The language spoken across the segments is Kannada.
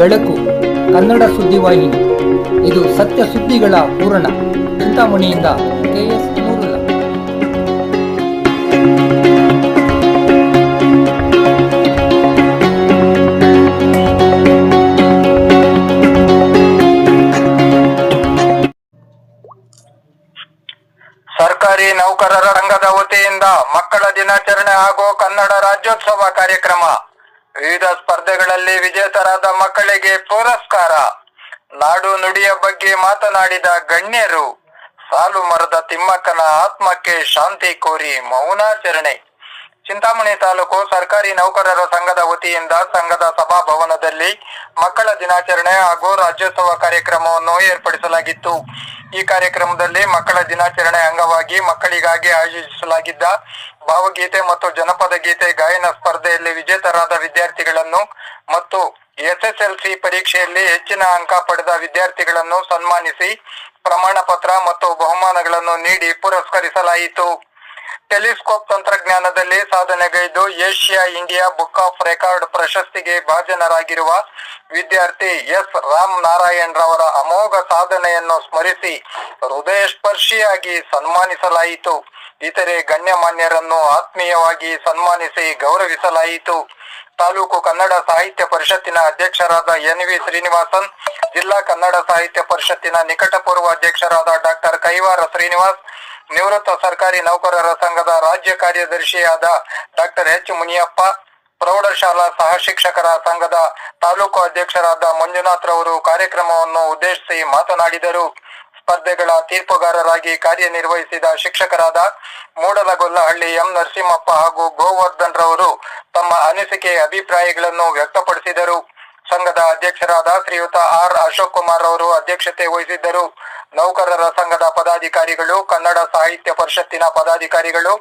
ಬೆಳಕು, ಕನ್ನಡ ಸುದ್ದಿವಾಹಿನಿ ಇದು ಸತ್ಯ ಸುದ್ದಿಗಳ ಪೂರಣ ಚಿಂತಾಮಣಿಯಿಂದ ಕೆಎಸ್ ಸರ್ಕಾರಿ ನೌಕರರ ರಂಗದ ವತಿಯಿಂದ ಮಕ್ಕಳ ದಿನಾಚರಣೆ ಹಾಗೂ ಕನ್ನಡ ರಾಜ್ಯೋತ್ಸವ ಕಾರ್ಯಕ್ರಮ. ವಿವಿಧ ಸ್ಪರ್ಧೆಗಳಲ್ಲಿ ವಿಜೇತರಾದ ಮಕ್ಕಳಿಗೆ ಪುರಸ್ಕಾರ. ನಾಡು ನುಡಿಯ ಬಗ್ಗೆ ಮಾತನಾಡಿದ ಗಣ್ಯರು, ಸಾಲು ಮರದ ತಿಮ್ಮಕ್ಕನ ಆತ್ಮಕ್ಕೆ ಶಾಂತಿ ಕೋರಿ ಮೌನಾಚರಣೆ. ಚಿಂತಾಮಣಿ ತಾಲೂಕು ಸರ್ಕಾರಿ ನೌಕರರ ಸಂಘದ ವತಿಯಿಂದ ಸಂಘದ ಸಭಾಭವನದಲ್ಲಿ ಮಕ್ಕಳ ದಿನಾಚರಣೆ ಹಾಗೂ ರಾಜ್ಯೋತ್ಸವ ಕಾರ್ಯಕ್ರಮವನ್ನು ಏರ್ಪಡಿಸಲಾಗಿತ್ತು. ಈ ಕಾರ್ಯಕ್ರಮದಲ್ಲಿ ಮಕ್ಕಳ ದಿನಾಚರಣೆ ಅಂಗವಾಗಿ ಮಕ್ಕಳಿಗಾಗಿ ಆಯೋಜಿಸಲಾಗಿದ್ದ ಭಾವಗೀತೆ ಮತ್ತು ಜನಪದ ಗೀತೆ ಗಾಯನ ಸ್ಪರ್ಧೆಯಲ್ಲಿ ವಿಜೇತರಾದ ವಿದ್ಯಾರ್ಥಿಗಳನ್ನು ಮತ್ತು ಎಸ್ಎಸ್ಎಲ್ಸಿ ಪರೀಕ್ಷೆಯಲ್ಲಿ ಹೆಚ್ಚಿನ ಅಂಕ ಪಡೆದ ವಿದ್ಯಾರ್ಥಿಗಳನ್ನು ಸನ್ಮಾನಿಸಿ ಪ್ರಮಾಣ ಪತ್ರ ಮತ್ತು ಬಹುಮಾನಗಳನ್ನು ನೀಡಿ ಪುರಸ್ಕರಿಸಲಾಯಿತು. ಟೆಲಿಸ್ಕೋಪ್ ತಂತ್ರಜ್ಞಾನದಲ್ಲಿ ಸಾಧನೆಗೈದು Asia India book of record ಪ್ರಶಸ್ತಿಗೆ ಭಾಜನರಾಗಿರುವ ವಿದ್ಯಾರ್ಥಿ ಎಸ್ ರಾಮ್ ನಾರಾಯಣ್ ರವರ ಅಮೋಘ ಸಾಧನೆಯನ್ನು ಸ್ಮರಿಸಿ ಹೃದಯಸ್ಪರ್ಶಿಯಾಗಿ ಸನ್ಮಾನಿಸಲಾಯಿತು. ಇತರೆ ಗಣ್ಯಮಾನ್ಯರನ್ನು ಆತ್ಮೀಯವಾಗಿ ಸನ್ಮಾನಿಸಿ ಗೌರವಿಸಲಾಯಿತು. ತಾಲೂಕು ಕನ್ನಡ ಸಾಹಿತ್ಯ ಪರಿಷತ್ತಿನ ಅಧ್ಯಕ್ಷರಾದ ಎನ್ ವಿ ಶ್ರೀನಿವಾಸನ್, ಜಿಲ್ಲಾ ಕನ್ನಡ ಸಾಹಿತ್ಯ ಪರಿಷತ್ತಿನ ನಿಕಟಪೂರ್ವ ಅಧ್ಯಕ್ಷರಾದ ಡಾಕ್ಟರ್ ಕೈವಾರ ಶ್ರೀನಿವಾಸ್ ನಿವೃತ್ತ ಸರ್ಕಾರಿ ನೌಕರರ ಸಂಘದ ರಾಜ್ಯ ಕಾರ್ಯದರ್ಶಿಯಾದ ಡಾಕ್ಟರ್ ಎಚ್ ಮುನಿಯಪ್ಪ, ಪ್ರೌಢಶಾಲಾ ಸಹ ಶಿಕ್ಷಕರ ಸಂಘದ ತಾಲೂಕು ಅಧ್ಯಕ್ಷರಾದ ಮಂಜುನಾಥ್ ರವರು ಕಾರ್ಯಕ್ರಮವನ್ನು ಉದ್ದೇಶಿಸಿ ಮಾತನಾಡಿದರು. ಸ್ಪರ್ಧೆಗಳ ತೀರ್ಪುಗಾರರಾಗಿ ಕಾರ್ಯನಿರ್ವಹಿಸಿದ ಶಿಕ್ಷಕರಾದ ಮೂಡಲಗೊಲ್ಲಹಳ್ಳಿ ಎಂ ನರಸಿಂಹಪ್ಪ ಹಾಗೂ ಗೋವರ್ಧನ್ ರವರು ತಮ್ಮ ಅನಿಸಿಕೆ, ಅಭಿಪ್ರಾಯಗಳನ್ನು ವ್ಯಕ್ತಪಡಿಸಿದರು. ಸಂಘದ ಅಧ್ಯಕ್ಷರಾದ ಶ್ರೀಯುತ ಆರ್ ಅಶೋಕ್ ಕುಮಾರ್ ಅವರು ಅಧ್ಯಕ್ಷತೆ ವಹಿಸಿದ್ದರು. ನೌಕರರ ಸಂಘದ ಪದಾಧಿಕಾರಿಗಳು, ಕನ್ನಡ ಸಾಹಿತ್ಯ ಪರಿಷತ್ತಿನ ಪದಾಧಿಕಾರಿಗಳು,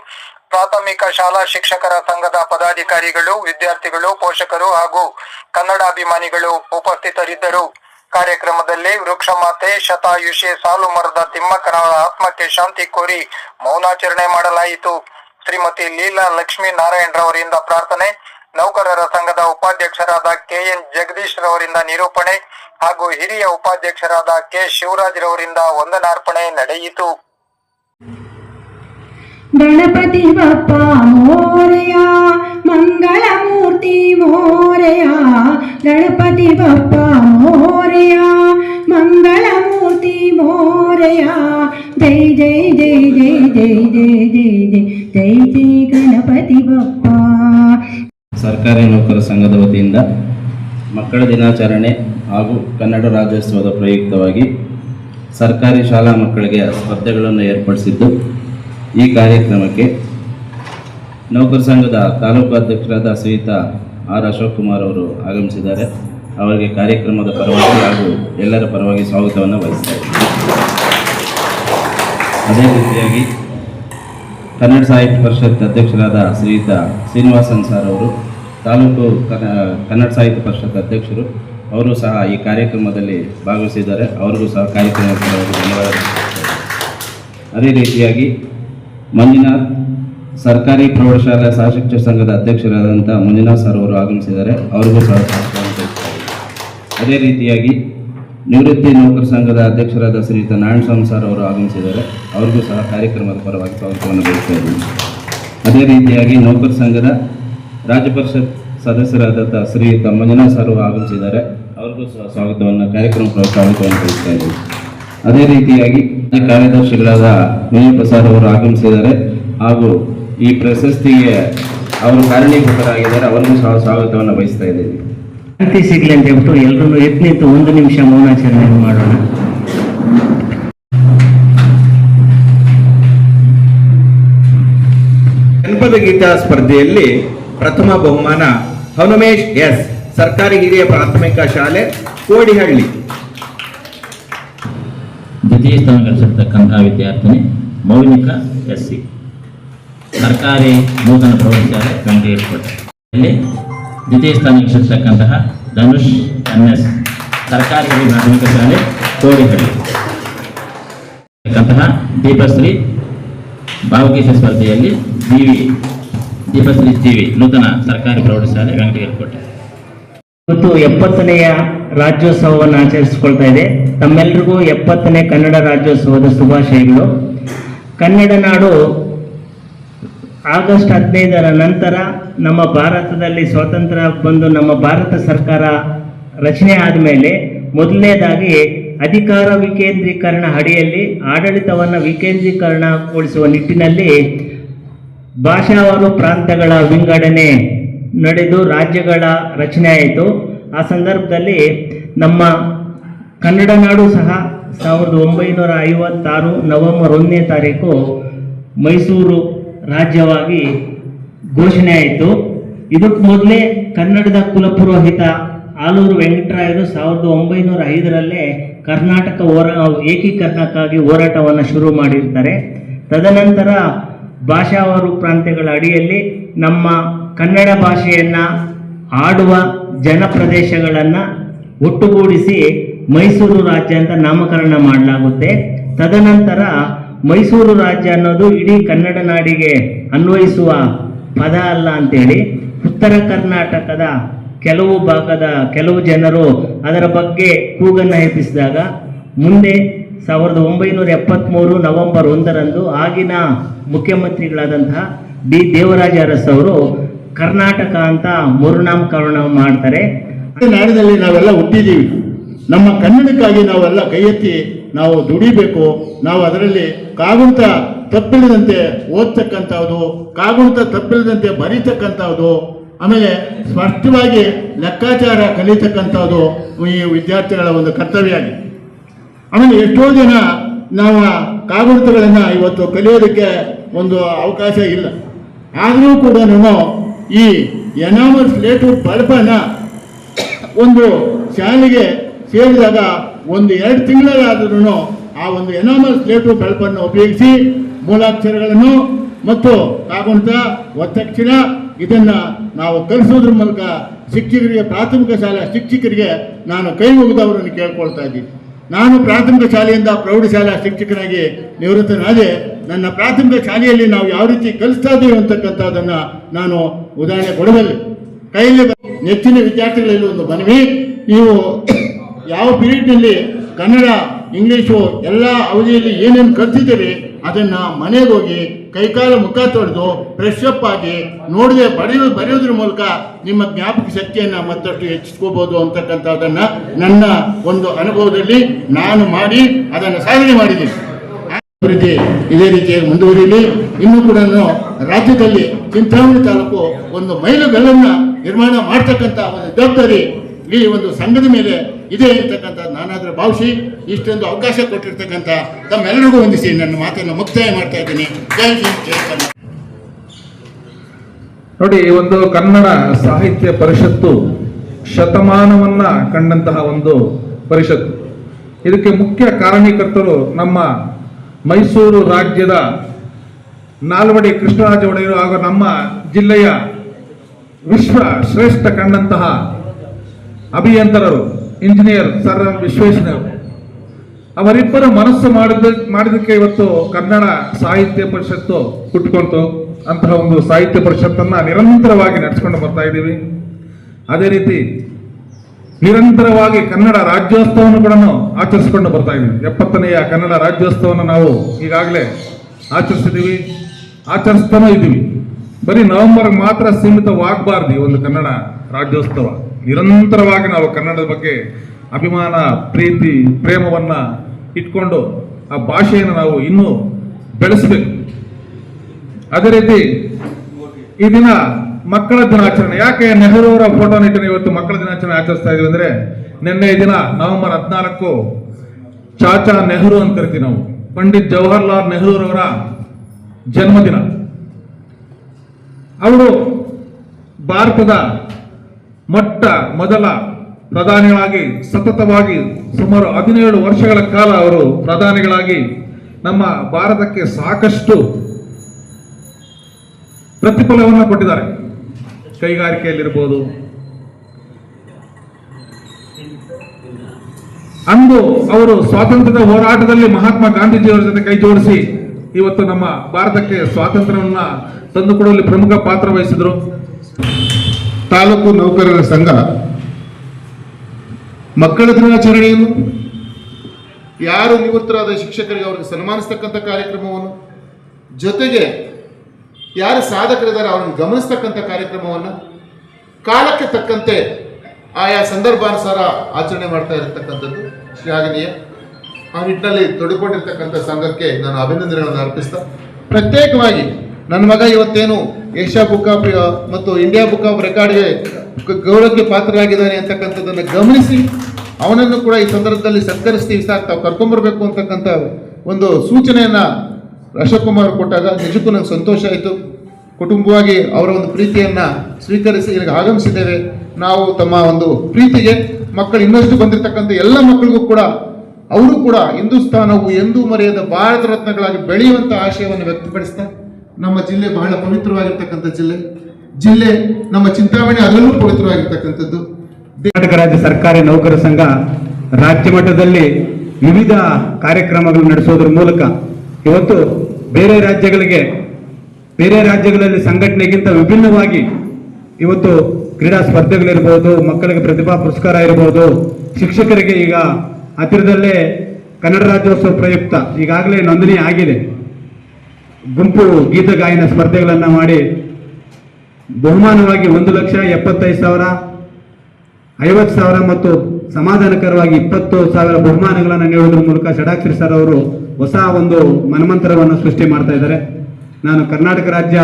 ಪ್ರಾಥಮಿಕ ಶಾಲಾ ಶಿಕ್ಷಕರ ಸಂಘದ ಪದಾಧಿಕಾರಿಗಳು, ವಿದ್ಯಾರ್ಥಿಗಳು, ಪೋಷಕರು ಹಾಗೂ ಕನ್ನಡಾಭಿಮಾನಿಗಳು ಉಪಸ್ಥಿತರಿದ್ದರು. ಕಾರ್ಯಕ್ರಮದಲ್ಲಿ ವೃಕ್ಷಮಾತೆ ಶತಾಯುಷಿ ಸಾಲು ಮರದ ತಿಮ್ಮಕ್ಕನವರ ಆತ್ಮಕ್ಕೆ ಶಾಂತಿ ಕೋರಿ ಮೌನಾಚರಣೆ ಮಾಡಲಾಯಿತು. ಶ್ರೀಮತಿ ಲೀಲಾ ಲಕ್ಷ್ಮೀ ನಾರಾಯಣ್ ರವರಿಂದ ಪ್ರಾರ್ಥನೆ. ನೌಕರರ ಸಂಘದ ಉಪಾಧ್ಯಕ್ಷರಾದ ಕೆಎನ್ ಜಗದೀಶ್ ರವರಿಂದ ನಿರೂಪಣೆ ಹಾಗೂ ಹಿರಿಯ ಉಪಾಧ್ಯಕ್ಷರಾದ ಕೆ ಶಿವರಾಜ್ ರವರಿಂದ ವಂದನಾರ್ಪಣೆ ನಡೆಯಿತು ಗಣಪತಿ ಬಪ್ಪ ಮೋರೆಯ ಮಂಗಳಮೂರ್ತಿ ಮೋರೆಯ ಗಣಪತಿ ಬಪ್ಪ ಮೋರೆಯ ಮಂಗಳಮೂರ್ತಿ ಮೋರೆಯ ಜೈ ಜೈ ಜೈ ಜೈ ಜೈ ಜೈ ಜೈ ಜೈ ಜೈ ಜೈ ಗಣಪತಿ ಬಪ್ಪ ಸರ್ಕಾರಿ ನೌಕರ ಸಂಘದ ವತಿಯಿಂದ ಮಕ್ಕಳ ದಿನಾಚರಣೆ ಹಾಗೂ ಕನ್ನಡ ರಾಜ್ಯೋತ್ಸವದ ಪ್ರಯುಕ್ತವಾಗಿ ಸರ್ಕಾರಿ ಶಾಲಾ ಮಕ್ಕಳಿಗೆ ಸ್ಪರ್ಧೆಗಳನ್ನು ಏರ್ಪಡಿಸಿದ್ದು ಈ ಕಾರ್ಯಕ್ರಮಕ್ಕೆ ನೌಕರ ಸಂಘದ ತಾಲೂಕು ಅಧ್ಯಕ್ಷರಾದ ಸವಿತಾ ಆರ್ ಅಶೋಕ್ ಕುಮಾರ್ ಅವರು ಆಗಮಿಸಿದ್ದಾರೆ. ಅವರಿಗೆ ಕಾರ್ಯಕ್ರಮದ ಪರವಾಗಿ ಹಾಗೂ ಎಲ್ಲರ ಪರವಾಗಿ ಸ್ವಾಗತವನ್ನು ವಹಿಸಿದ್ದಾರೆ ಅದೇ ರೀತಿಯಾಗಿ ಕನ್ನಡ ಸಾಹಿತ್ಯ ಪರಿಷತ್ ಅಧ್ಯಕ್ಷರಾದ ಶ್ರೀಯುತ ಶ್ರೀನಿವಾಸನ್ ಸರ್ ಅವರು ತಾಲೂಕು ಕನ್ನಡ ಸಾಹಿತ್ಯ ಪರಿಷತ್ ಅಧ್ಯಕ್ಷರು. ಅವರು ಸಹ ಈ ಕಾರ್ಯಕ್ರಮದಲ್ಲಿ ಭಾಗವಹಿಸಿದ್ದಾರೆ. ಅವರಿಗೂ ಸಹ ಕಾರ್ಯಕ್ರಮ ಧನ್ಯವಾದ. ಅದೇ ರೀತಿಯಾಗಿ ಮಂಜುನಾಥ್ ಸರ್ಕಾರಿ ಪ್ರೌಢಶಾಲಾ ಸಹಶಿಕ್ಷಕ ಸಂಘದ ಅಧ್ಯಕ್ಷರಾದಂಥ ಮಂಜುನಾಥ್ ಸರ್ ಅವರು ಆಗಮಿಸಿದ್ದಾರೆ. ಅವರಿಗೂ ಸಹ ಅದೇ ರೀತಿಯಾಗಿ ನಿವೃತ್ತಿ ನೌಕರ ಸಂಘದ ಅಧ್ಯಕ್ಷರಾದ ಶ್ರೀಯುತ ನಾರಾಯಣ ಸ್ವಾಮಿ ಸರ್ ಅವರು ಆಗಮಿಸಿದ್ದಾರೆ. ಅವರಿಗೂ ಸಹ ಕಾರ್ಯಕ್ರಮದ ಪರವಾಗಿ ಸ್ವಾಗತವನ್ನು ಬಯಸ್ತಾ ಇದ್ದೀನಿ ಅದೇ ರೀತಿಯಾಗಿ ನೌಕರ ಸಂಘದ ರಾಜ್ಯ ಪರಿಷತ್ ಸದಸ್ಯರಾದಂಥ ಶ್ರೀ ಮಂಜುನಾಥ್ ಸರ್ ಅವರು ಆಗಮಿಸಿದ್ದಾರೆ. ಅವ್ರಿಗೂ ಸಹ ಸ್ವಾಗತವನ್ನು ಕಾರ್ಯಕ್ರಮ ಸ್ವಾಗತವನ್ನು ತಿಳಿಸ್ತಾ ಇದ್ದೀನಿ ಅದೇ ರೀತಿಯಾಗಿ ಈ ಕಾರ್ಯದರ್ಶಿಗಳಾದ ಮುನಿಯಪ್ಪ ಪ್ರಸಾದ್ ಅವರು ಆಗಮಿಸಿದ್ದಾರೆ. ಹಾಗೂ ಈ ಪ್ರಶಸ್ತಿಗೆ ಅವರು ಕಾರಣೀಭೂತರಾಗಿದ್ದಾರೆ. ಅವರಿಗೂ ಸಹ ಸ್ವಾಗತವನ್ನು ಬಯಸ್ತಾ ಇದ್ದೀವಿ ಶಾಂತಿ ಸಿಗ್ಲಿ ಅಂತ ಹೇಳ್ಬಿಟ್ಟು ಎಲ್ಲರೂ ಎದ್ದು ನಿಂತು ಒಂದು ನಿಮಿಷ ಮೌನಾಚರಣೆ ಮಾಡೋಣ. ಜನಪದ ಗೀತಾ ಸ್ಪರ್ಧೆಯಲ್ಲಿ ಪ್ರಥಮ ಬಹುಮಾನ ಹನುಮೇಶ್ ಎಸ್. ಸರ್ಕಾರಿ ಹಿರಿಯ ಪ್ರಾಥಮಿಕ ಶಾಲೆ, ಕೋಡಿಹಳ್ಳಿ. ದ್ವಿತೀಯ ಸ್ಥಾನ ಗಳಿಸಿರ್ತಕ್ಕಂತಹ ವಿದ್ಯಾರ್ಥಿನಿ ಮೌಲಿಕ ಎಸ್ ಸಿ. ಸರ್ಕಾರಿ ನೂತನ ಪ್ರೌಢಶಾಲೆ ವೆಂಕಟೇಶ್ವರ ಇಲ್ಲಿ ದ್ವಿತೀಯ ಸ್ಥಾನ ಗಳಿಸಿರ್ತಕ್ಕಂತಹ ಧನುಷ್ ಎನ್ ಎಸ್. ಸರ್ಕಾರಿ ಹಿರಿಯ ಪ್ರಾಥಮಿಕ ಶಾಲೆ, ಕೋಡಿಹಳ್ಳಿ. ದೀಪಶ್ರೀ ಭಾವಗೀತೆ ಸ್ಪರ್ಧೆಯಲ್ಲಿ ಬಿ ದೀಪಶ್ರೀ ಜಿವಿ ನೂತನ ಸರ್ಕಾರಿ ಪ್ರೌಢಶಾಲೆ ವೆಂಕಟೇಶ್ವರ ಇವತ್ತು ಎಪ್ಪತ್ತನೆಯ ರಾಜ್ಯೋತ್ಸವವನ್ನು ಆಚರಿಸಿಕೊಳ್ತಾ ಇದೆ. ತಮ್ಮೆಲ್ಲರಿಗೂ ಎಪ್ಪತ್ತನೇ ಕನ್ನಡ ರಾಜ್ಯೋತ್ಸವದ ಶುಭಾಶಯಗಳು. ಕನ್ನಡ ನಾಡು ಆಗಸ್ಟ್ ಹದಿನೈದರ ನಂತರ ನಮ್ಮ ಭಾರತದಲ್ಲಿ ಸ್ವಾತಂತ್ರ್ಯ ಬಂದು ನಮ್ಮ ಭಾರತ ಸರ್ಕಾರ ರಚನೆ ಆದಮೇಲೆ ಮೊದಲನೇದಾಗಿ ಅಧಿಕಾರ ವಿಕೇಂದ್ರೀಕರಣ ಅಡಿಯಲ್ಲಿ ಆಡಳಿತವನ್ನು ವಿಕೇಂದ್ರೀಕರಣಗೊಳಿಸುವ ನಿಟ್ಟಿನಲ್ಲಿ ಭಾಷಾವಾರು ಪ್ರಾಂತಗಳ ವಿಂಗಡಣೆ ನಡೆದು ರಾಜ್ಯಗಳ ರಚನೆ ಆಯಿತು. ಆ ಸಂದರ್ಭದಲ್ಲಿ ನಮ್ಮ ಕನ್ನಡ ನಾಡು ಸಹ ಸಾವಿರದ ಒಂಬೈನೂರ ಐವತ್ತಾರು ನವೆಂಬರ್ ಒಂದನೇ ತಾರೀಕು ಮೈಸೂರು ರಾಜ್ಯವಾಗಿ ಘೋಷಣೆ ಆಯಿತು. ಇದಕ್ಕೆ ಮೊದಲೇ ಕನ್ನಡದ ಕುಲಪುರೋಹಿತ ಆಲೂರು ವೆಂಕಟರಾಯರು ಸಾವಿರದ ಒಂಬೈನೂರ ಐದರಲ್ಲೇ ಕರ್ನಾಟಕ ಹೋರಾ ಏಕೀಕರಣಕ್ಕಾಗಿ ಹೋರಾಟವನ್ನು ಶುರು ಮಾಡಿರ್ತಾರೆ. ತದನಂತರ ಭಾಷಾವಾರು ಪ್ರಾಂತ್ಯಗಳ ಅಡಿಯಲ್ಲಿ ನಮ್ಮ ಕನ್ನಡ ಭಾಷೆಯನ್ನು ಆಡುವ ಜನಪ್ರದೇಶಗಳನ್ನು ಒಟ್ಟುಗೂಡಿಸಿ ಮೈಸೂರು ರಾಜ್ಯ ಅಂತ ನಾಮಕರಣ ಮಾಡಲಾಗುತ್ತೆ. ತದನಂತರ ಮೈಸೂರು ರಾಜ್ಯ ಅನ್ನೋದು ಇಡೀ ಕನ್ನಡ ನಾಡಿಗೆ ಅನ್ವಯಿಸುವ ಪದ ಅಲ್ಲ ಅಂತೇಳಿ ಉತ್ತರ ಕರ್ನಾಟಕದ ಕೆಲವು ಭಾಗದ ಕೆಲವು ಜನರು ಅದರ ಬಗ್ಗೆ ಕೂಗನ್ನು ಎಬ್ಬಿಸಿದಾಗ ಮುಂದೆ ಸಾವಿರದ ಒಂಬೈನೂರ ಎಪ್ಪತ್ತ್ಮೂರು ನವೆಂಬರ್ ಒಂದರಂದು ಆಗಿನ ಮುಖ್ಯಮಂತ್ರಿಗಳಾದಂತಹ ಡಿ ದೇವರಾಜ ಅರಸ್ ಅವರು ಕರ್ನಾಟಕ ಅಂತ ಮರುನಾಮಕರಣ ಮಾಡ್ತಾರೆ. ನಾಡಿನಲ್ಲಿ ನಾವೆಲ್ಲ ಹುಟ್ಟಿದ್ದೀವಿ ನಮ್ಮ ಕನ್ನಡಕ್ಕಾಗಿ ನಾವೆಲ್ಲ ಕೈ ಎತ್ತಿ ನಾವು ದುಡಿಬೇಕು. ನಾವು ಅದರಲ್ಲಿ ಕಾಗುಣಿತ ತಪ್ಪಿಲ್ಲದಂತೆ ಓದ್ತಕ್ಕಂಥದ್ದು, ಕಾಗುಣಿತ ತಪ್ಪಿಲ್ಲದಂತೆ ಬರೀತಕ್ಕಂಥದ್ದು, ಆಮೇಲೆ ಸ್ಪಷ್ಟವಾಗಿ ಲೆಕ್ಕಾಚಾರ ಕಲಿತಕ್ಕಂಥದ್ದು ಈ ವಿದ್ಯಾರ್ಥಿಗಳ ಒಂದು ಕರ್ತವ್ಯ ಆಗಿದೆ. ಆಮೇಲೆ ಎಷ್ಟೋ ಜನ ನಾವು ಕಾಗುಣಿತಗಳನ್ನು ಇವತ್ತು ಕಲಿಯೋದಕ್ಕೆ ಒಂದು ಅವಕಾಶ ಇಲ್ಲ. ಆದರೂ ಕೂಡ ಈ ಎನಾಮಲ್ ಸ್ಲೇಟು ಬಲ್ಬನ ಒಂದು ಶಾಲೆಗೆ ಸೇರಿದಾಗ ಒಂದು ಎರಡು ತಿಂಗಳಾದ್ರೂ ಆ ಒಂದು ಎನಾಮಲ್ ಸ್ಲೇಟು ಬಲ್ಬನ್ನು ಉಪಯೋಗಿಸಿ ಮೂಲಾಕ್ಷರಗಳನ್ನು ಮತ್ತು ಕಾಗುಣಿತ, ಒತ್ತಕ್ಷರ ಇದನ್ನು ನಾವು ಕಲಿಸೋದ್ರ ಮೂಲಕ ಶಿಕ್ಷಕರಿಗೆ, ಪ್ರಾಥಮಿಕ ಶಾಲಾ ಶಿಕ್ಷಕರಿಗೆ ನಾನು ಕೈ ಮುಗಿದವರನ್ನು ಕೇಳ್ಕೊಳ್ತಾ ಇದ್ದೀನಿ. ನಾನು ಪ್ರಾಥಮಿಕ ಶಾಲೆಯಿಂದ ಪ್ರೌಢಶಾಲಾ ಶಿಕ್ಷಕನಾಗಿ ನಿವೃತ್ತನಾದೆ, ನನ್ನ ಪ್ರಾಥಮಿಕ ಶಾಲೆಯಲ್ಲಿ ನಾವು ಯಾವ ರೀತಿ ಕಲಿಸ್ತಾ ಇದ್ದೀವಿ ಅಂತಕ್ಕಂಥದ್ದನ್ನು ನಾನು ಉದಾಹರಣೆ ಕೊಡಬಲ್ಲೆ ಕೈಯಲ್ಲಿ ನೆಚ್ಚಿನ ವಿದ್ಯಾರ್ಥಿಗಳಲ್ಲಿ ಒಂದು ಮನವಿ ನೀವು ಯಾವ ಪೀರಿಯಡ್ನಲ್ಲಿ ಕನ್ನಡ, ಇಂಗ್ಲೀಷು, ಎಲ್ಲ ಅವಧಿಯಲ್ಲಿ ಏನೇನು ಕಲ್ತಿದ್ದೀರಿ ಅದನ್ನು ಮನೆಗೆ ಹೋಗಿ ಕೈಕಾಲ ಮುಖ ತೊಡೆದು ಫ್ರೆಶ್ ಅಪ್ ಆಗಿ ನೋಡದೆ ಬರೆಯೋ, ಬರೆಯೋದ್ರ ಮೂಲಕ ನಿಮ್ಮ ಜ್ಞಾಪಕ ಶಕ್ತಿಯನ್ನು ಮತ್ತಷ್ಟು ಹೆಚ್ಚಿಸ್ಕೋಬಹುದು ಅಂತಕ್ಕಂಥದ್ದನ್ನ ನನ್ನ ಒಂದು ಅನುಭವದಲ್ಲಿ ನಾನು ಮಾಡಿ ಅದನ್ನು ಸಾಧನೆ ಮಾಡಿದ್ದೀನಿ. ಅಭಿವೃದ್ಧಿ ಇದೇ ರೀತಿಯಾಗಿ ಮುಂದುವರಿಯಲಿ ಇನ್ನೂ ಕೂಡ ರಾಜ್ಯದಲ್ಲಿ ಚಿಂತಾಮಣಿ ತಾಲೂಕು ಒಂದು ಮೈಲುಗಲ್ಲನ್ನ ನಿರ್ಮಾಣ ಮಾಡ್ತಕ್ಕಂಥ ಒಂದು ಜವಾಬ್ದಾರಿ ಈ ಒಂದು ಸಂಘದ ಮೇಲೆ ಇದೆ ಅಂತಕ್ಕಂಥ ನಾನಾದರೂ ಭಾವಿಸಿ ಇಷ್ಟೊಂದು ಅವಕಾಶ ಕೊಟ್ಟಿರ್ತಕ್ಕಂಥ ತಮ್ಮೆಲ್ಲರಿಗೂ ವಂದಿಸಿ ನನ್ನ ಮಾತನ್ನು ಮುಕ್ತಾಯ ಮಾಡ್ತಾ ಇದ್ದೀನಿ. ಜೈ ಜೈ ನೋಡಿ ಒಂದು ಕನ್ನಡ ಸಾಹಿತ್ಯ ಪರಿಷತ್ತು ಶತಮಾನವನ್ನ ಕಂಡಂತಹ ಒಂದು ಪರಿಷತ್ತು. ಇದಕ್ಕೆ ಮುಖ್ಯ ಕಾರಣೀಕರ್ತರು ನಮ್ಮ ಮೈಸೂರು ರಾಜ್ಯದ ನಾಲ್ವಡಿ ಕೃಷ್ಣರಾಜ ಒಡೆಯರು ಹಾಗೂ ನಮ್ಮ ಜಿಲ್ಲೆಯ ವಿಶ್ವ ಶ್ರೇಷ್ಠ ಕಂಡಂತಹ ಅಭಿಯಂತರರು. ಇಂಜಿನಿಯರ್ ಸರ್ ಎಂ ವಿಶ್ವೇಶ್ವರಯ್ಯನವರು ಅವರಿಬ್ಬರು ಮನಸ್ಸು ಮಾಡಿದ ಮಾಡಿದಕ್ಕೆ ಇವತ್ತು ಕನ್ನಡ ಸಾಹಿತ್ಯ ಪರಿಷತ್ತು ಹುಟ್ಟುಕೊಂತು ಅಂತಹ ಒಂದು ಸಾಹಿತ್ಯ ಪರಿಷತ್ತನ್ನ ನಿರಂತರವಾಗಿ ನಡೆಸ್ಕೊಂಡು ಬರ್ತಾ ಇದ್ದೀವಿ. ಅದೇ ರೀತಿ ನಿರಂತರವಾಗಿ ಕನ್ನಡ ರಾಜ್ಯೋತ್ಸವವನ್ನು ಕೂಡ ಆಚರಿಸ್ಕೊಂಡು ಬರ್ತಾ ಇದ್ದೀವಿ. ಎಪ್ಪತ್ತನೆಯ ಕನ್ನಡ ರಾಜ್ಯೋತ್ಸವವನ್ನು ನಾವು ಈಗಾಗಲೇ ಆಚರಿಸಿದ್ದೀವಿ. ಆಚರಿಸ್ತಾನೂ ಇದ್ದೀವಿ. ಬರೀ ನವೆಂಬರ್ ಮಾತ್ರ ಸೀಮಿತವಾಗಬಾರ್ದು ಒಂದು ಕನ್ನಡ ರಾಜ್ಯೋತ್ಸವ. ನಿರಂತರವಾಗಿ ನಾವು ಕನ್ನಡದ ಬಗ್ಗೆ ಅಭಿಮಾನ, ಪ್ರೀತಿ, ಪ್ರೇಮವನ್ನು ಇಟ್ಕೊಂಡು ಆ ಭಾಷೆಯನ್ನು ನಾವು ಇನ್ನೂ ಬೆಳೆಸಬೇಕು. ಅದೇ ರೀತಿ ಈ ದಿನ ಮಕ್ಕಳ ದಿನಾಚರಣೆ. ಯಾಕೆ ನೆಹರು ಅವರ ಫೋಟೋ ನಿಟ್ಟಿನ ಇವತ್ತು ಮಕ್ಕಳ ದಿನಾಚರಣೆ ಆಚರಿಸ್ತಾ ಇದೀವಿ ಅಂದ್ರೆ ನಿನ್ನೆ ದಿನ ನವೆಂಬರ್ ಹದಿನಾಲ್ಕು ಚಾಚಾ ನೆಹರು ಅಂತ ಕರಿತೀವಿ ನಾವು. ಪಂಡಿತ್ ಜವಾಹರ್ಲಾಲ್ ನೆಹರು ಅವರ ಜನ್ಮದಿನ. ಅವರು ಭಾರತದ ಮೊಟ್ಟ ಮೊದಲ ಪ್ರಧಾನಿಗಳಾಗಿ ಸತತವಾಗಿ ಸುಮಾರು ಹದಿನೇಳು ವರ್ಷಗಳ ಕಾಲ ಅವರು ಪ್ರಧಾನಿಗಳಾಗಿ ನಮ್ಮ ಭಾರತಕ್ಕೆ ಸಾಕಷ್ಟು ಪ್ರತಿಫಲವನ್ನು ಕೊಟ್ಟಿದ್ದಾರೆ. ಕೈಗಾರಿಕೆಯಲ್ಲಿರ್ಬೋದು. ಅಂದು ಅವರು ಸ್ವಾತಂತ್ರ್ಯದ ಹೋರಾಟದಲ್ಲಿ ಮಹಾತ್ಮ ಗಾಂಧೀಜಿಯವರ ಜೊತೆ ಕೈ ಜೋಡಿಸಿ ಇವತ್ತು ನಮ್ಮ ಭಾರತಕ್ಕೆ ಸ್ವಾತಂತ್ರ್ಯವನ್ನು ತಂದುಕೊಡುವಲ್ಲಿ ಪ್ರಮುಖ ಪಾತ್ರ ವಹಿಸಿದ್ರು. ತಾಲೂಕು ನೌಕರರ ಸಂಘ ಮಕ್ಕಳ ದಿನಾಚರಣೆಯನ್ನು ಯಾರು ನಿವೃತ್ತರಾದ ಶಿಕ್ಷಕರಿಗೆ ಅವರಿಗೆ ಸನ್ಮಾನಿಸ್ತಕ್ಕಂಥ ಕಾರ್ಯಕ್ರಮವನ್ನು, ಜೊತೆಗೆ ಯಾರು ಸಾಧಕರಿದ್ದಾರೆ ಅವರನ್ನು ಗಮನಿಸ್ತಕ್ಕಂಥ ಕಾರ್ಯಕ್ರಮವನ್ನು, ಕಾಲಕ್ಕೆ ತಕ್ಕಂತೆ ಆಯಾ ಸಂದರ್ಭಾನುಸಾರ ಆಚರಣೆ ಮಾಡ್ತಾ ಇರತಕ್ಕಂಥದ್ದು ಶ್ಲಾಘನೀಯ ಆ ನಿಟ್ಟಿನಲ್ಲಿ ತೊಡಕೊಂಡಿರ್ತಕ್ಕಂಥ ಸಂಘಕ್ಕೆ ನಾನು ಅಭಿನಂದನೆಗಳನ್ನು ಅರ್ಪಿಸ್ತಾ ಪ್ರತ್ಯೇಕವಾಗಿ ನನ್ನ ಮಗ ಇವತ್ತೇನು ಏಷ್ಯಾ ಬುಕ್ ಆಫ್ ಮತ್ತು ಇಂಡಿಯಾ ಬುಕ್ ಆಫ್ ರೆಕಾರ್ಡ್ಗೆ ಗೌರವಕ್ಕೆ ಪಾತ್ರರಾಗಿದ್ದಾನೆ ಅಂತಕ್ಕಂಥದ್ದನ್ನು ಗಮನಿಸಿ. ಅವನನ್ನು ಕೂಡ ಈ ಸಂದರ್ಭದಲ್ಲಿ ಸತ್ಕರಿಸ್ತೀವಿ ಸಾಕು ತಾವು ಕರ್ಕೊಂಬರ್ಬೇಕು ಅಂತಕ್ಕಂಥ ಒಂದು ಸೂಚನೆಯನ್ನು ಕುಮಾರ್ ಕೊಟ್ಟಾಗ ನಿಜಕ್ಕೂ ನನಗೆ ಸಂತೋಷ ಆಯಿತು. ಕುಟುಂಬವಾಗಿ ಅವರ ಒಂದು ಪ್ರೀತಿಯನ್ನು ಸ್ವೀಕರಿಸಿ ಇಲ್ಲಿಗೆ ಆಗಮಿಸಿದ್ದೇವೆ. ನಾವು ತಮ್ಮ ಒಂದು ಪ್ರೀತಿಗೆ ಮಕ್ಕಳು ಇನ್ನಷ್ಟು ಬಂದಿರತಕ್ಕಂಥ ಎಲ್ಲ ಮಕ್ಕಳಿಗೂ ಕೂಡ ಅವರು ಕೂಡ ಹಿಂದೂಸ್ತಾನವು ಎಂದೂ ಮರೆಯದ ಭಾರತ ರತ್ನಗಳಾಗಿ ಬೆಳೆಯುವಂಥ ಆಶಯವನ್ನು ವ್ಯಕ್ತಪಡಿಸ್ತಾ ನಮ್ಮ ಜಿಲ್ಲೆ ಬಹಳ ಪವಿತ್ರವಾಗಿರ್ತಕ್ಕಂಥ ಜಿಲ್ಲೆ. ಜಿಲ್ಲೆ ನಮ್ಮ ಚಿಂತಾಮಣಿ ಅದರಲ್ಲೂ ಪವಿತ್ರವಾಗಿರ್ತಕ್ಕಂಥದ್ದು. ಕರ್ನಾಟಕ ರಾಜ್ಯ ಸರ್ಕಾರಿ ನೌಕರ ಸಂಘ ರಾಜ್ಯ ಮಟ್ಟದಲ್ಲಿ ವಿವಿಧ ಕಾರ್ಯಕ್ರಮಗಳು ನಡೆಸೋದ್ರ ಮೂಲಕ ಇವತ್ತು ಬೇರೆ ರಾಜ್ಯಗಳಿಗೆ, ಬೇರೆ ರಾಜ್ಯಗಳಲ್ಲಿ ಸಂಘಟನೆಗಿಂತ ವಿಭಿನ್ನವಾಗಿ ಇವತ್ತು ಕ್ರೀಡಾ ಸ್ಪರ್ಧೆಗಳಿರ್ಬೋದು, ಮಕ್ಕಳಿಗೆ ಪ್ರತಿಭಾ ಪುರಸ್ಕಾರ ಇರ್ಬೋದು. ಶಿಕ್ಷಕರಿಗೆ ಈಗ ಹತ್ತಿರದಲ್ಲೇ ಕನ್ನಡ ರಾಜ್ಯೋತ್ಸವ ಪ್ರಯುಕ್ತ ಈಗಾಗಲೇ ನೋಂದಣಿ ಆಗಿದೆ. ಗುಂಪು ಗೀತ ಗಾಯನ ಸ್ಪರ್ಧೆಗಳನ್ನು ಮಾಡಿ ಬಹುಮಾನವಾಗಿ ಒಂದು ಲಕ್ಷ ಎಪ್ಪತ್ತೈದು ಸಾವಿರ, ಐವತ್ತು ಸಾವಿರ ಮತ್ತು ಸಮಾಧಾನಕರವಾಗಿ ಇಪ್ಪತ್ತು ಸಾವಿರ ಬಹುಮಾನಗಳನ್ನು ನೀಡುವುದರ ಮೂಲಕ ಷಡಾಕ್ಷರಿ ಸರ್ ಅವರು ಹೊಸ ಒಂದು ಮನಮಂತ್ರವನ್ನು ಸೃಷ್ಟಿ ಮಾಡ್ತಾ ಇದ್ದಾರೆ. ನಾನು ಕರ್ನಾಟಕ ರಾಜ್ಯ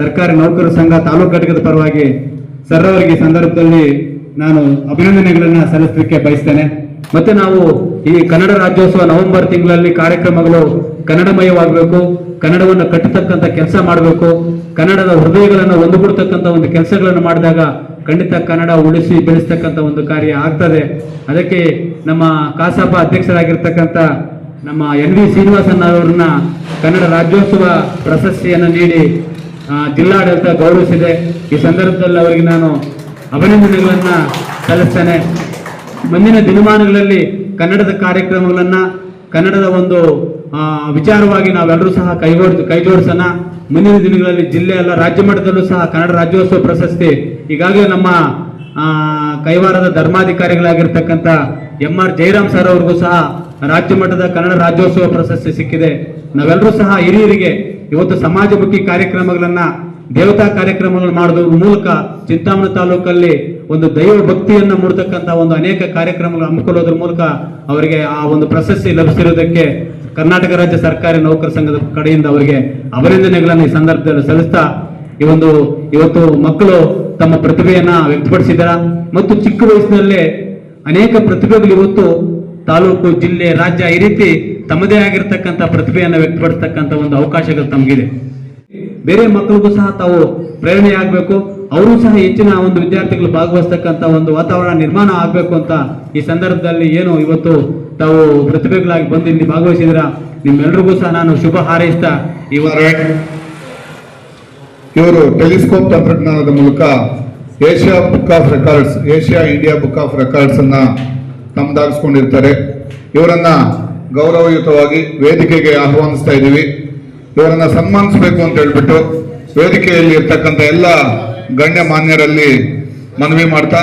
ಸರ್ಕಾರಿ ನೌಕರರ ಸಂಘ ತಾಲೂಕು ಘಟಕದ ಪರವಾಗಿ ಸರ್ ಅವರಿಗೆ ಸಂದರ್ಭದಲ್ಲಿ ನಾನು ಅಭಿನಂದನೆಗಳನ್ನು ಸಲ್ಲಿಸಲಿಕ್ಕೆ ಬಯಸ್ತೇನೆ. ಮತ್ತೆ ನಾವು ಈ ಕನ್ನಡ ರಾಜ್ಯೋತ್ಸವ ನವೆಂಬರ್ ತಿಂಗಳಲ್ಲಿ ಕಾರ್ಯಕ್ರಮಗಳು ಕನ್ನಡಮಯವಾಗಬೇಕು, ಕನ್ನಡವನ್ನು ಕಟ್ಟತಕ್ಕಂಥ ಕೆಲಸ ಮಾಡಬೇಕು, ಕನ್ನಡದ ಹೃದಯಗಳನ್ನು ಒಂದುಗೂಡ್ತಕ್ಕಂಥ ಒಂದು ಕೆಲಸಗಳನ್ನು ಮಾಡಿದಾಗ ಖಂಡಿತ ಕನ್ನಡ ಉಳಿಸಿ ಬೆಳೆಸ್ತಕ್ಕಂಥ ಒಂದು ಕಾರ್ಯ ಆಗ್ತದೆ. ಅದಕ್ಕೆ ನಮ್ಮ ಕಾಸಾಪ ಅಧ್ಯಕ್ಷರಾಗಿರ್ತಕ್ಕಂಥ ನಮ್ಮ ಎನ್ ವಿ ಶ್ರೀನಿವಾಸನ್ ಅವರನ್ನ ಕನ್ನಡ ರಾಜ್ಯೋತ್ಸವ ಪ್ರಶಸ್ತಿಯನ್ನು ನೀಡಿ ಜಿಲ್ಲಾಡಳಿತ ಗೌರವಿಸಿದೆ. ಈ ಸಂದರ್ಭದಲ್ಲಿ ಅವರಿಗೆ ನಾನು ಅಭಿನಂದನೆಗಳನ್ನು ಸಲ್ಲಿಸ್ತೇನೆ. ಮುಂದಿನ ದಿನಮಾನಗಳಲ್ಲಿ ಕನ್ನಡದ ಕಾರ್ಯಕ್ರಮಗಳನ್ನು, ಕನ್ನಡದ ಒಂದು ವಿಚಾರವಾಗಿ ನಾವೆಲ್ಲರೂ ಸಹ ಕೈಗೊಡ್ ಕೈಜೋಡಿಸೋಣ. ಮುಂದಿನ ದಿನಗಳಲ್ಲಿ ಜಿಲ್ಲೆ ಅಲ್ಲ ರಾಜ್ಯ ಮಟ್ಟದಲ್ಲೂ ಸಹ ಕನ್ನಡ ರಾಜ್ಯೋತ್ಸವ ಪ್ರಶಸ್ತಿ, ಈಗಾಗಲೇ ನಮ್ಮ ಕೈವಾರದ ಧರ್ಮಾಧಿಕಾರಿಗಳಾಗಿರ್ತಕ್ಕಂಥ ಎಂ ಆರ್ ಜಯರಾಮ್ ಸರ್ ಅವ್ರಿಗೂ ಸಹ ರಾಜ್ಯ ಮಟ್ಟದ ಕನ್ನಡ ರಾಜ್ಯೋತ್ಸವ ಪ್ರಶಸ್ತಿ ಸಿಕ್ಕಿದೆ. ನಾವೆಲ್ಲರೂ ಸಹ ಹಿರಿಯರಿಗೆ ಇವತ್ತು ಸಮಾಜಮುಖಿ ಕಾರ್ಯಕ್ರಮಗಳನ್ನ, ದೇವತಾ ಕಾರ್ಯಕ್ರಮಗಳು ಮಾಡೋದ್ರ ಮೂಲಕ ಚಿಂತಾಮಣಿ ತಾಲೂಕಲ್ಲಿ ಒಂದು ದೈವ ಭಕ್ತಿಯನ್ನ ಮೂಡ್ತಕ್ಕಂಥ ಒಂದು ಅನೇಕ ಕಾರ್ಯಕ್ರಮಗಳು ಹಮ್ಮಿಕೊಳ್ಳೋದ್ರ ಮೂಲಕ ಅವರಿಗೆ ಆ ಒಂದು ಪ್ರಶಸ್ತಿ ಲಭಿಸಿರೋದಕ್ಕೆ ಕರ್ನಾಟಕ ರಾಜ್ಯ ಸರ್ಕಾರಿ ನೌಕರ ಸಂಘದ ಕಡೆಯಿಂದ ಅವರಿಗೆ ಅಭಿನಂದನೆಗಳನ್ನು ಈ ಸಂದರ್ಭದಲ್ಲಿ ಸಲ್ಲಿಸ್ತಾ ಈ ಒಂದು ಇವತ್ತು ಮಕ್ಕಳು ತಮ್ಮ ಪ್ರತಿಭೆಯನ್ನ ವ್ಯಕ್ತಪಡಿಸಿದಾರ ಮತ್ತು ಚಿಕ್ಕ ವಯಸ್ಸಿನಲ್ಲೇ ಅನೇಕ ಪ್ರತಿಭೆಗಳು ಇವತ್ತು ತಾಲೂಕು, ಜಿಲ್ಲೆ, ರಾಜ್ಯ ಈ ರೀತಿ ತಮ್ಮದೇ ಆಗಿರ್ತಕ್ಕಂಥ ಪ್ರತಿಭೆಯನ್ನು ವ್ಯಕ್ತಪಡಿಸ್ತಕ್ಕಂಥ ಒಂದು ಅವಕಾಶಗಳು ತಮಗಿದೆ. ಬೇರೆ ಮಕ್ಕಳಿಗೂ ಸಹ ತಾವು ಪ್ರೇರಣೆ ಆಗಬೇಕು. ಅವರು ಸಹ ಹೆಚ್ಚಿನ ಒಂದು ವಿದ್ಯಾರ್ಥಿಗಳು ಭಾಗವಹಿಸ್ತಕ್ಕಂಥ ಒಂದು ವಾತಾವರಣ ನಿರ್ಮಾಣ ಆಗಬೇಕು ಅಂತ ಈ ಸಂದರ್ಭದಲ್ಲಿ ಏನು ಇವತ್ತು ತಾವು ಪ್ರತಿಭೆಗಳಾಗಿ ಬಂದು ಇಲ್ಲಿ ಭಾಗವಹಿಸಿದ್ರ ನಿಮ್ಮೆಲ್ರಿಗೂ ಸಹ ನಾನು ಶುಭ ಹಾರೈಸ್ತಾ ಇವರು ಟೆಲಿಸ್ಕೋಪ್ ತಂತ್ರಜ್ಞಾನದ ಮೂಲಕ Asia book of records, Asia India book of records ಅನ್ನ ತಮ್ಮದಾಗಿಸ್ಕೊಂಡಿರ್ತಾರೆ. ಇವರನ್ನ ಗೌರವಯುತವಾಗಿ ವೇದಿಕೆಗೆ ಆಹ್ವಾನಿಸ್ತಾ ಇದ್ದೀವಿ. ಇವರನ್ನ ಸನ್ಮಾನಿಸಬೇಕು ಅಂತ ಹೇಳ್ಬಿಟ್ಟು ವೇದಿಕೆಯಲ್ಲಿ ಇರ್ತಕ್ಕಂಥ ಎಲ್ಲ ಗಣ್ಯ ಮಾನ್ಯರಲ್ಲಿ ಮನವಿ ಮಾಡ್ತಾ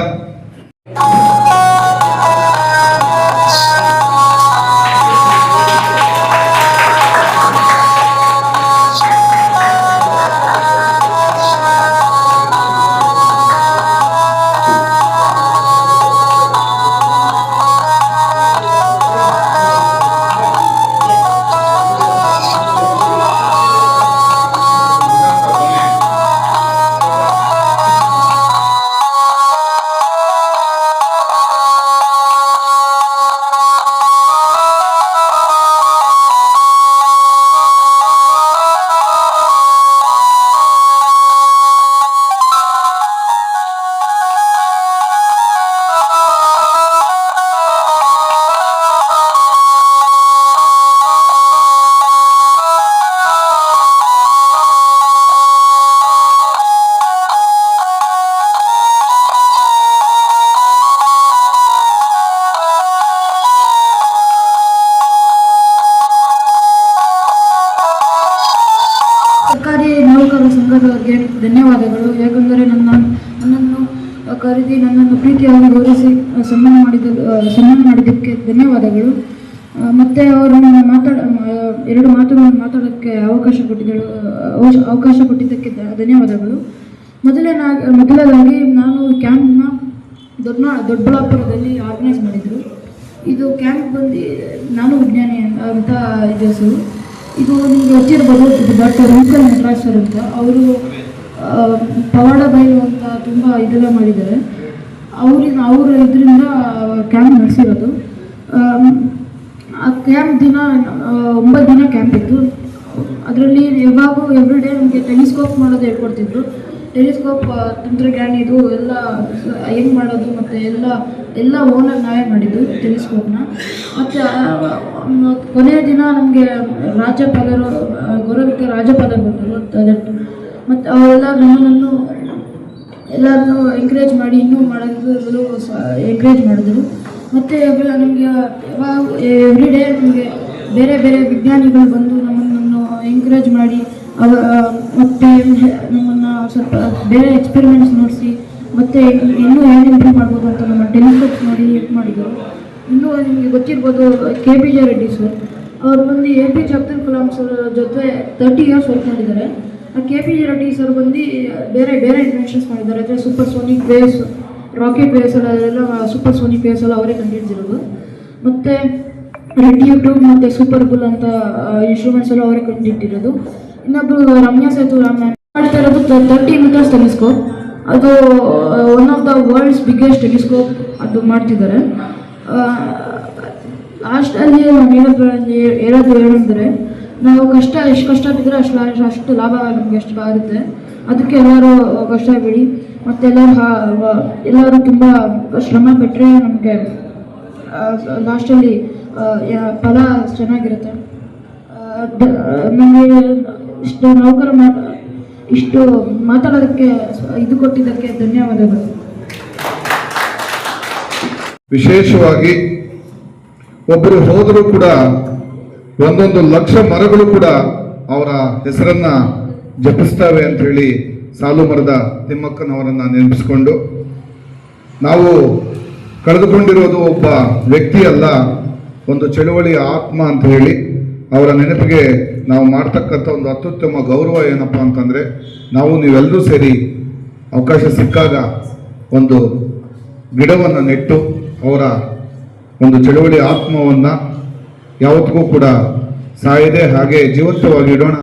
ಧನ್ಯವಾದಗಳು. ಯಾಕಂದರೆ ನನ್ನ ನನ್ನನ್ನು ರೀತಿ ನನ್ನನ್ನು ಪ್ರೀತಿಯಾಗಿ ಗೌರವಿಸಿ ಸನ್ಮಾನ ಮಾಡಿದ ಸನ್ಮಾನ ಮಾಡಿದ್ದಕ್ಕೆ ಧನ್ಯವಾದಗಳು. ಮತ್ತು ಅವರು ನನ್ನ ಮಾತಾಡ ಎರಡು ಮಾತುಗಳನ್ನು ಮಾತಾಡೋಕ್ಕೆ ಅವಕಾಶ ಕೊಟ್ಟಿದ್ದಳು ಅವಕಾಶ- ಕೊಟ್ಟಿದ್ದಕ್ಕೆ ಧನ್ಯವಾದಗಳು. ಮೊದಲನೇ ಮೊದಲದಾಗಿ ನಾನು ಕ್ಯಾಂಪ್ನ ದೊಡ್ಡ ದೊಡ್ಡಬಳ್ಳಾಪುರದಲ್ಲಿ ಆರ್ಗನೈಸ್ ಮಾಡಿದರು. ಇದು ಕ್ಯಾಂಪ್ ಬಂದು, ನಾನು ವಿಜ್ಞಾನಿ ಅಂತ- ಹೆಸರು. ಇದು ನಿಮಗೆ ಗೊತ್ತಿರ್ಬೋದು ಡಾಕ್ಟರ್ ಅಂಕಲ್ ನಟರಾಜ್ ಸರ್ ಅಂತ. ಅವರು ಪವಾಡ ಬೈಲು ಅಂತ ತುಂಬ ಇದೆಲ್ಲ ಮಾಡಿದ್ದಾರೆ. ಅವ್ರಿನ ಅವರ ಇದರಿಂದ ಕ್ಯಾಂಪ್ ನಡೆಸಿರೋದು. ಆ ಕ್ಯಾಂಪ್ ದಿನ ಒಂಬತ್ತು ದಿನ ಕ್ಯಾಂಪ್ ಇತ್ತು. ಅದರಲ್ಲಿ ಯಾವಾಗೂ ಎವ್ರಿ ಡೇ ನಮಗೆ ಟೆಲಿಸ್ಕೋಪ್ ಮಾಡೋದು ಹೇಳ್ಕೊಡ್ತಿದ್ರು. ಟೆಲಿಸ್ಕೋಪ್ ತಂತ್ರಜ್ಞಾನ ಇದು ಎಲ್ಲ ಹೆಂಗೆ ಮಾಡೋದು ಮತ್ತು ಎಲ್ಲ ಎಲ್ಲ ಓನರ್ ನಾವೇ ಮಾಡಿದ್ದು ಟೆಲಿಸ್ಕೋಪ್ನ ಮತ್ತು ಕೊನೆಯ ದಿನ ನಮಗೆ ರಾಜ್ಯಪಾಲರು ಗೌರವಕ್ಕೆ ರಾಜ್ಯಪಾಲರು ಬಂದರು. ಮತ್ತು ಅವರೆಲ್ಲ ನಮ್ಮನ್ನು ಎಲ್ಲರನ್ನೂ ಎಂಕರೇಜ್ ಮಾಡಿ, ಇನ್ನೂ ಮಾಡೋದು ಎಂಕರೇಜ್ ಮಾಡಿದ್ರು. ಮತ್ತು ಅವೆಲ್ಲ ನಮಗೆ ಯಾವಾಗ ಎವ್ರಿ ಡೇ ನಮಗೆ ಬೇರೆ ಬೇರೆ ವಿಜ್ಞಾನಿಗಳು ಬಂದು ನಮ್ಮನ್ನು ಎಂಕರೇಜ್ ಮಾಡಿ, ಅವ, ಮತ್ತು ನಮ್ಮನ್ನು ಸ್ವಲ್ಪ ಬೇರೆ ಎಕ್ಸ್ಪೆರಿಮೆಂಟ್ಸ್ ನೋಡಿಸಿ, ಮತ್ತು ಇನ್ನೂ ಏನು ಇಂಪ್ರೂವ್ ಮಾಡ್ಬೋದು ಅಂತ ನಮ್ಮ ಟೆಲಿಸ್ಕೋಪ್ಸ್ ನೋಡಿ ಹೆಲ್ಪ್ ಮಾಡಿದರು. ಇನ್ನೂ ನಿಮಗೆ ಗೊತ್ತಿರ್ಬೋದು K P J Reddy sir ಅವ್ರು ಬಂದು A P J Abdul Kalam sir ಜೊತೆ ತರ್ಟಿ ಇಯರ್ಸ್ ವರ್ಕ್ ಮಾಡಿದ್ದಾರೆ. K P G Reddy sir ಬಂದು ಬೇರೆ ಬೇರೆ ಇನ್ವೆನ್ಷನ್ಸ್ ಮಾಡಿದ್ದಾರೆ. ಅಂದರೆ supersonic waves rocket waves ಎಲ್ಲ, ಅದೆಲ್ಲ ಸೂಪರ್ ಸೋನಿಕ್ ವೇವ್ಸ್ ಎಲ್ಲ ಅವರೇ ಕಂಡುಹಿಡಿದಿರೋದು. ಮತ್ತು ರೆಡ್ ಯೂಟ್ಯೂಬ್ ಮತ್ತು ಸೂಪರ್ ಬುಲ್ ಅಂತ ಇನ್ಸ್ಟ್ರೂಮೆಂಟ್ಸ್ ಎಲ್ಲ ಅವರೇ ಕಂಡುಹಿಟ್ಟಿರೋದು ಇನ್ನೊಬ್ಬರು ರಮ್ಯಾ ಸೇತು ರಾಮ್ ಮಾಡ್ತಾ ಇರೋದು ತರ್ಟಿ ಮೀಟರ್ಸ್ ಟೆಲಿಸ್ಕೋಪ್ ಅದು one of the world's biggest telescope ಅದು ಮಾಡ್ತಿದ್ದಾರೆ. ಲಾಸ್ಟಲ್ಲಿ ನಾನು ಹೇಳೋದು ಹೇಳೋದು ಏನಂದರೆ ನಾವು ಕಷ್ಟ, ಎಷ್ಟು ಕಷ್ಟ ಬಿದ್ದರೆ ಅಷ್ಟು ಅಷ್ಟು ಲಾಭ ನಮಗೆ ಎಷ್ಟು ಆಗುತ್ತೆ ಅದಕ್ಕೆ ಎಲ್ಲರೂ ಕಷ್ಟ ಬಿಡಿ ಮತ್ತು ಎಲ್ಲರೂ ಎಲ್ಲರೂ ತುಂಬ ಶ್ರಮ ಪಟ್ಟರೆ ನಮಗೆ ಲಾಸ್ಟಲ್ಲಿ ಫಲ ಚೆನ್ನಾಗಿರುತ್ತೆ. ನಮಗೆ ಇಷ್ಟು ನೌಕರ ಮಾತ ಇಷ್ಟು ಮಾತಾಡೋದಕ್ಕೆ, ಇದು ಕೊಟ್ಟಿದ್ದಕ್ಕೆ ಧನ್ಯವಾದಗಳು. ವಿಶೇಷವಾಗಿ ಒಬ್ಬರು ಹೋದರೂ ಕೂಡ ಒಂದೊಂದು ಲಕ್ಷ ಮರಗಳು ಕೂಡ ಅವರ ಹೆಸರನ್ನ ಜಪಿಸ್ತವೆ ಅಂತ ಹೇಳಿ ಸಾಲು ಮರದ ತಿಮ್ಮಕ್ಕನವರನ್ನ ನೆನಪಿಸಿಕೊಂಡು, ನಾವು ಕಳೆದುಕೊಂಡಿರೋದು ಒಬ್ಬ ವ್ಯಕ್ತಿ ಅಲ್ಲ, ಒಂದು ಚಳುವಳಿಯ ಆತ್ಮ ಅಂತ ಹೇಳಿ ಅವರ ನೆನಪಿಗೆ ನಾವು ಮಾಡ್ತಕ್ಕಂಥ ಒಂದು ಅತ್ಯುತ್ತಮ ಗೌರವ ಏನಪ್ಪ ಅಂತಂದ್ರೆ, ನಾವು ನೀವೆಲ್ಲರೂ ಸೇರಿ ಅವಕಾಶ ಸಿಕ್ಕಾಗ ಒಂದು ಗಿಡವನ್ನು ನೆಟ್ಟು ಅವರ ಒಂದು ಚಳುವಳಿ ಆತ್ಮವನ್ನು ಯಾವತ್ತಿಗೂ ಕೂಡ ಸಾಯದೆ ಹಾಗೆ ಜೀವಂತವಾಗಿ ಇಡೋಣ.